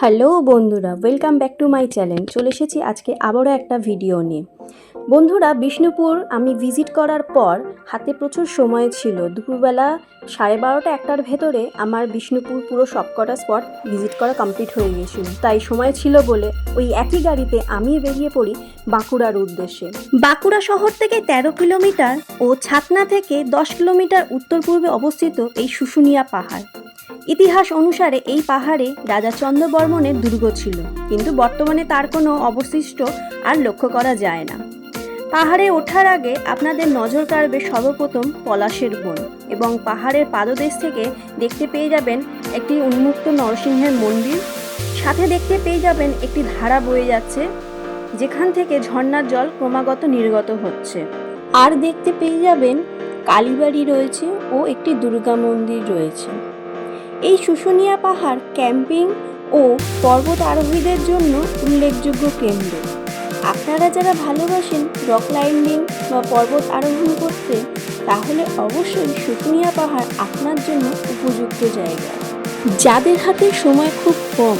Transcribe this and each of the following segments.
Hello বন্ধুরা welcome back to my channel চলে এসেছি আজকে আবারও একটা ভিডিও নিয়ে। বন্ধুরা, বিষ্ণুপুর আমি ভিজিট করার পর হাতে প্রচুর সময় ছিল। দুপুরবেলা সাড়ে বারোটা একটার ভেতরে আমার বিষ্ণুপুর পুরো সবকটা স্পট ভিজিট করা কমপ্লিট হয়ে গিয়েছিল। তাই সময় ছিল বলে ওই একই গাড়িতে আমি বেরিয়ে পড়ি বাঁকুড়ার উদ্দেশ্যে। বাঁকুড়া শহর থেকে তেরো কিলোমিটার ও ছাতনা থেকে দশ কিলোমিটার উত্তর পূর্বে অবস্থিত এই শুশুনিয়া পাহাড়। ইতিহাস অনুসারে এই পাহাড়ে রাজা চন্দ্রবর্মনের দুর্গ ছিল, কিন্তু বর্তমানে তার কোনো অবশিষ্ট আর লক্ষ্য করা যায় না। পাহাড়ে ওঠার আগে আপনাদের নজর কাড়বে সর্বপ্রথম পলাশের বন এবং পাহাড়ের পাদদেশ থেকে দেখতে পেয়ে যাবেন একটি উন্মুক্ত নরসিংহের মন্দির। সাথে দেখতে পেয়ে যাবেন একটি ধারা বয়ে যাচ্ছে, যেখান থেকে ঝর্ণার জল ক্রমাগত নির্গত হচ্ছে। আর দেখতে পেয়ে যাবেন কালীবাড়ি রয়েছে ও একটি দুর্গা মন্দির রয়েছে। এই শুশুনিয়া পাহাড় ক্যাম্পিং ও পর্বত আরোহীদের জন্য উল্লেখযোগ্য কেন্দ্র। আপনারা যারা ভালোবাসেন রক ক্লাইম্বিং বা পর্বত আরোহণ করতে, তাহলে অবশ্যই শুশুনিয়া পাহাড় আপনার জন্য উপযুক্ত জায়গা। যাদের হাতে সময় খুব কম,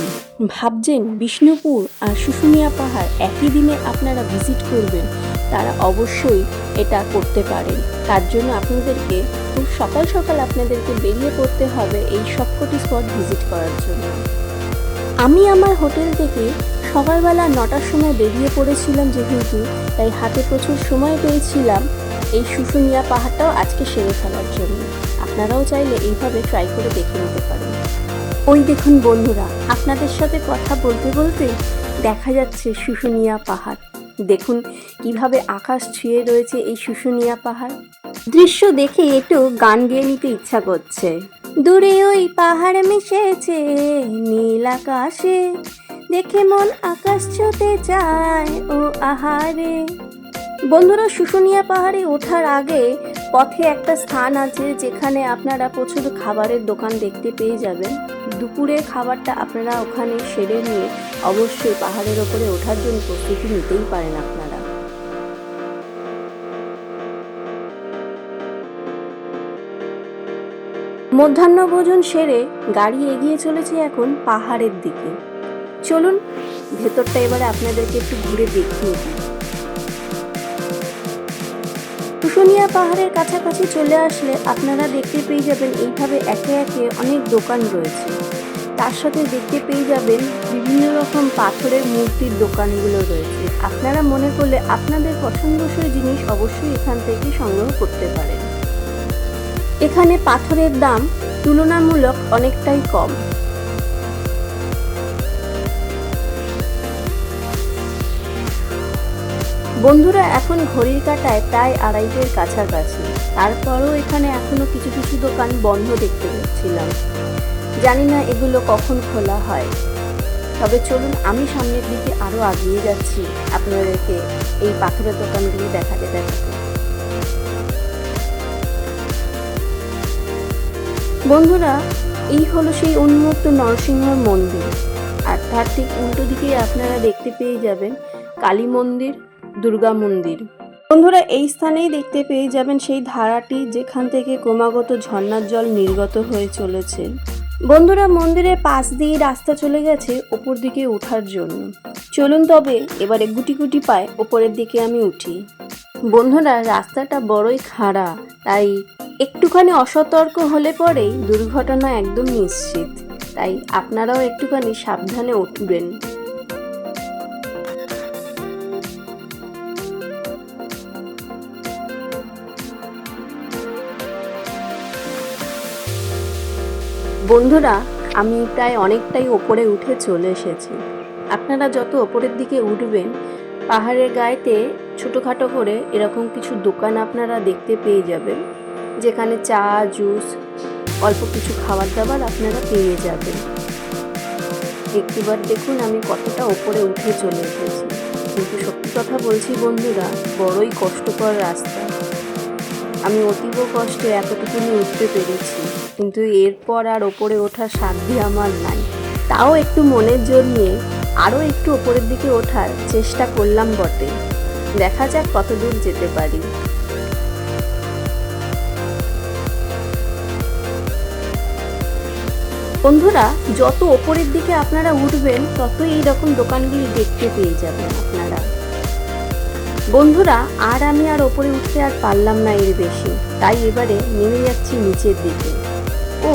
ভাবছেন বিষ্ণুপুর আর শুশুনিয়া পাহাড় একই দিনে আপনারা ভিজিট করবেন, তারা অবশ্যই এটা করতে পারেন। তার জন্য আপনাদেরকে খুব সকাল সকাল আপনাদেরকে বেরিয়ে পড়তে হবে এই সবকটি স্পট ভিজিট করার জন্য। আমি আমার হোটেল থেকে সকালবেলা নটার সময় বেরিয়ে পড়েছিলাম যেহেতু, তাই হাতে প্রচুর সময় পেয়েছিলাম এই শুশুনিয়া পাহাড়টাও আজকে সেরে ফেলার জন্য। আপনারাও চাইলে এইভাবে ট্রাই করে দেখে নিতে পারেন। ওই দেখুন বন্ধুরা, আপনাদের সাথে কথা বলতে বলতে দেখা যাচ্ছে শুশুনিয়া পাহাড়। দেখুন কীভাবে আকাশ ছুঁয়ে রয়েছে এই শুশুনিয়া পাহাড়। দৃশ্য দেখে একটু গান গেয়ে নিতে ইচ্ছা করছে। দূরে ওই পাহাড় মিশেছে, নীল আকাশে। দেখে মন আকাশ ছুতে চায়, ও আহারে। বন্ধুরা, শুশুনিয়া পাহাড়ে ওঠার আগে পথে একটা স্থান আছে যেখানে আপনারা প্রচুর খাবারের দোকান দেখতে পেয়ে যাবেন। দুপুরের খাবারটা আপনারা ওখানে সেরে নিয়ে অবশ্যই পাহাড়ের ওপরে ওঠার জন্য প্রস্তুতি নিতেই পারেন আপনারা। মধ্যাহ্ন ভোজন সেরে গাড়ি এগিয়ে চলেছে এখন পাহাড়ের দিকে। চলুন, ভেতরটা এবারে আপনাদেরকে একটু ঘুরে দেখিয়ে দিই। শুশুনিয়া পাহাড়ের কাছাকাছি চলে আসলে আপনারা দেখতে পেয়ে যাবেন এইভাবে একে একে অনেক দোকান রয়েছে। তার সাথে দেখতে পেয়ে যাবেন বিভিন্ন রকম পাথরের মূর্তির দোকানগুলো রয়েছে। আপনারা মনে করলে আপনাদের পছন্দসই জিনিস অবশ্যই এখান থেকে সংগ্রহ করতে পারেন। এখানে পাথরের দাম তুলনামূলক অনেকটাই কম। বন্ধুরা, এখন ঘড়ির কাটায় প্রায় আড়াইটের কাছাকাছি। তারপরও এখানে এখনও কিছু কিছু দোকান বন্ধ দেখতে পাচ্ছিলাম। জানি না এগুলো কখন খোলা হয়। তবে চলুন, আমি সামনের দিকে আরও আগিয়ে যাচ্ছি। আপনাদেরকে এই পাথরের দোকানগুলি দেখাতে দেখাতে। বন্ধুরা, এই হলো সেই উন্মুক্ত নরসিংহর মন্দির। আর তার ঠিক উল্টো দিকে আপনারা দেখতে পেয়ে যাবেন কালী মন্দির দুর্গা মন্দির। বন্ধুরা, এই স্থানেই দেখতে পেয়ে যাবেন সেই ধারাটি যেখান থেকে ক্রমাগত ঝর্ণার জল নির্গত হয়ে চলেছে। বন্ধুরা, মন্দিরের পাশ দিয়ে রাস্তা চলে গেছে ওপর দিকে ওঠার জন্য। চলুন তবে এবারে গুটি গুটি পায় ওপরের দিকে আমি উঠি। বন্ধুরা, রাস্তাটা বড়ই খাড়া, তাই একটুখানি অসতর্ক হলে পরেই দুর্ঘটনা একদম নিশ্চিত। তাই আপনারাও একটুখানি সাবধানে উঠবেন। বন্ধুরা, আমি প্রায় অনেকটাই ওপরে উঠে চলে এসেছি। আপনারা যত ওপরের দিকে উঠবেন, পাহাড়ের গায়েতে ছোটোখাটো করে এরকম কিছু দোকান আপনারা দেখতে পেয়ে যাবেন, যেখানে চা, জুস, অল্প কিছু খাবার দাবার আপনারা পেয়ে যাবেন। একটিবার দেখুন আমি কতটা ওপরে উঠে চলে এসেছি। কিন্তু সত্যি কথা বলছি বন্ধুরা, বড়ই কষ্টকর রাস্তা। আমি অতীব কষ্টে এতটুকুনি উঠতে পেরেছি। কিন্তু এরপর আর ওপরে ওঠার সাধ্য আমার নাই। তাও একটু মনের জোর নিয়ে আরও একটু ওপরের দিকে ওঠার চেষ্টা করলাম বটে। দেখা যাক কতদূর যেতে পারি। বন্ধুরা, যত ওপরের দিকে আপনারা উঠবেন তত এই রকম দোকানগুলি দেখতে পেয়ে যাবেন আপনারা। বন্ধুরা, আর আমি আর ওপরে উঠতে আর পারলাম না এর বেশি। তাই এবারে নেমে যাচ্ছি নিচের দিকে। ও,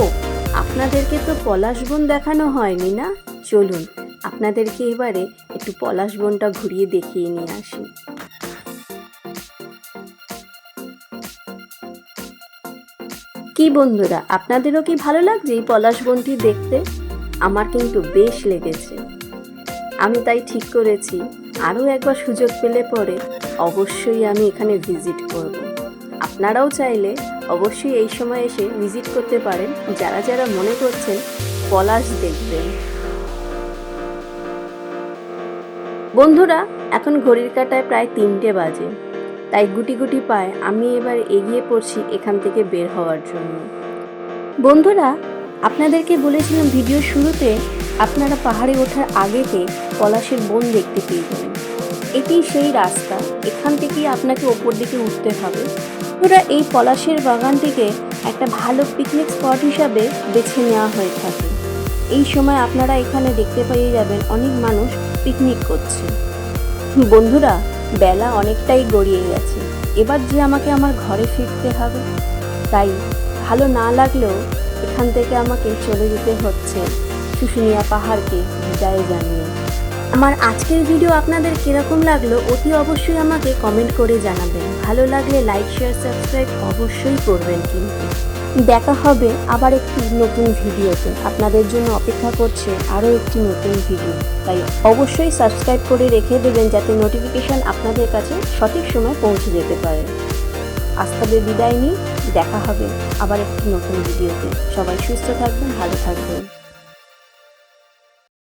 আপনাদেরকে তো পলাশ বন দেখানো হয়নি না? চলুন, আপনাদেরকে এবারে একটু পলাশ বনটা ঘুরিয়ে দেখিয়ে নিয়ে আসি। কি বন্ধুরা, আপনাদেরও কি ভালো লাগছে এই পলাশ বনটি দেখতে? আমার কিন্তু বেশ লেগেছে। আমি তাই ঠিক করেছি, আরও একবার সুযোগ পেলে পরে অবশ্যই আমি এখানে ভিজিট করব। আপনারাও চাইলে অবশ্যই এই সময় এসে ভিজিট করতে পারেন। যারা যারা মনে করছেন, পলাশ দেখবেন। বন্ধুরা, এখন ঘড়ির কাটায় প্রায় তিনটে বাজে। তাই গুটি গুটি পায় আমি এবার এগিয়ে পড়ছি এখান থেকে বের হওয়ার জন্য। বন্ধুরা, আপনাদেরকে বলেছিলাম ভিডিও শুরুতে আপনারা পাহাড়ে ওঠার আগেতে পলাশের বন দেখতে পেয়ে যাবেন। এটি সেই রাস্তা, এখান থেকেই আপনাকে ওপর দিকে উঠতে হবে। ওরা এই পলাশের বাগানটিকে একটা ভালো পিকনিক স্পট হিসাবে বেছে নেওয়া হয়ে থাকে। এই সময় আপনারা এখানে দেখতে পেয়ে যাবেন অনেক মানুষ পিকনিক করছে। বন্ধুরা, বেলা অনেকটাই গড়িয়ে গেছে। এবার যে আমাকে আমার ঘরে ফিরতে হবে। তাই ভালো না লাগলেও এখান থেকে আমাকে চলে যেতে হচ্ছে। শুশুনিয়া পাহাড়কে বিদায় জানিয়ে। আমার আজকের ভিডিও আপনাদের কীরকম লাগল অতি অবশ্যই আমাকে কমেন্ট করে জানাবেন। ভালো লাগলে লাইক শেয়ার সাবস্ক্রাইব অবশ্যই করবেন কিন্তু। দেখা হবে আবার একটি নতুন ভিডিওতে আপনাদের জন্য অপেক্ষা করছে আরও একটি নতুন ভিডিও তাই অবশ্যই সাবস্ক্রাইব করে রেখে দেবেন যাতে নোটিফিকেশান আপনাদের কাছে সঠিক সময় পৌঁছে যেতে পারে। আজ বিদায় নিই। দেখা হবে আবার একটি নতুন ভিডিওতে সবাই সুস্থ থাকবেন, ভালো থাকবেন।